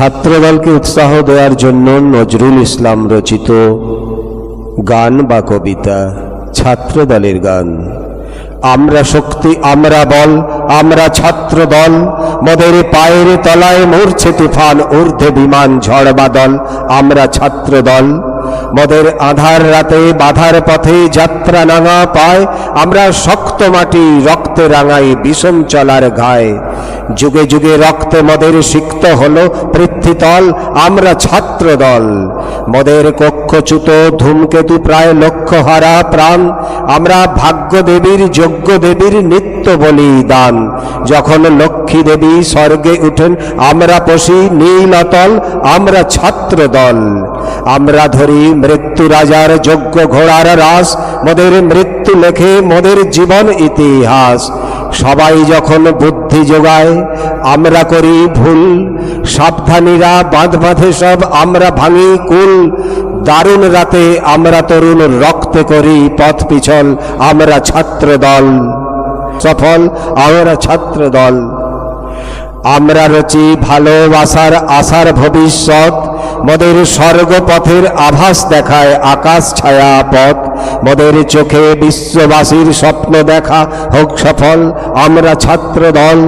ছাত্রদলকে উৎসাহ দেওয়ার জন্য নজরুল ইসলাম রচিত গান বা কবিতা, ছাত্রদলের গান। আমরা শক্তি, আমরা বল, আমরা ছাত্র দল মদের পায়ের তলায় মরছে তুফান, ঊর্ধ্বে বিমান ঝড় বাদল আমরা ছাত্র দল মদের আধার রাতে বাধার পথে যাত্রা নাঙা পায়। আমরা শক্ত মাটি, রক্তে রাঙাই বিষম চলার ঘায়। যুগে যুগে রক্তে মদের সিক্ত হলো পৃথ্বীতল আমরা ছাত্র দল মদের কক্ষচ্যুত ধূমকেতু প্রায় লক্ষ্য হারা প্রাণ। আমরা ভাগ্য দেবীর যোগ্য দেবীর নিত্য বলি দান। যখন লক্ষ্মী দেবী স্বর্গে উঠেন, আমরা পশি নীলতল আমরা ছাত্র দল আমরা ধরি মৃত্যু রাজার যোগ্য ঘোড়ার রাস। মোদের মৃত্যু লেখে মোদের জীবন ইতিহাস। সবাই যখন বুদ্ধি যোগায়, আমরা করি ভুল। সাবধানীরা বাঁধ বাঁধে সব, আমরা ভাঙি কুল। দারুণ রাতে আমরা তরুণ রক্তে করি পথ পিছল, আমরা ছাত্র দল সফল, আমরা ছাত্র দল আমরা রচি ভালোবাসার আশার ভবিষ্যৎ। মদের স্বর্গপথের আভাস দেখায় আকাশ ছায়া পথ। মদের চোখে বিশ্ববাসীর স্বপ্ন দেখা হোক সফল আমরা ছাত্র দল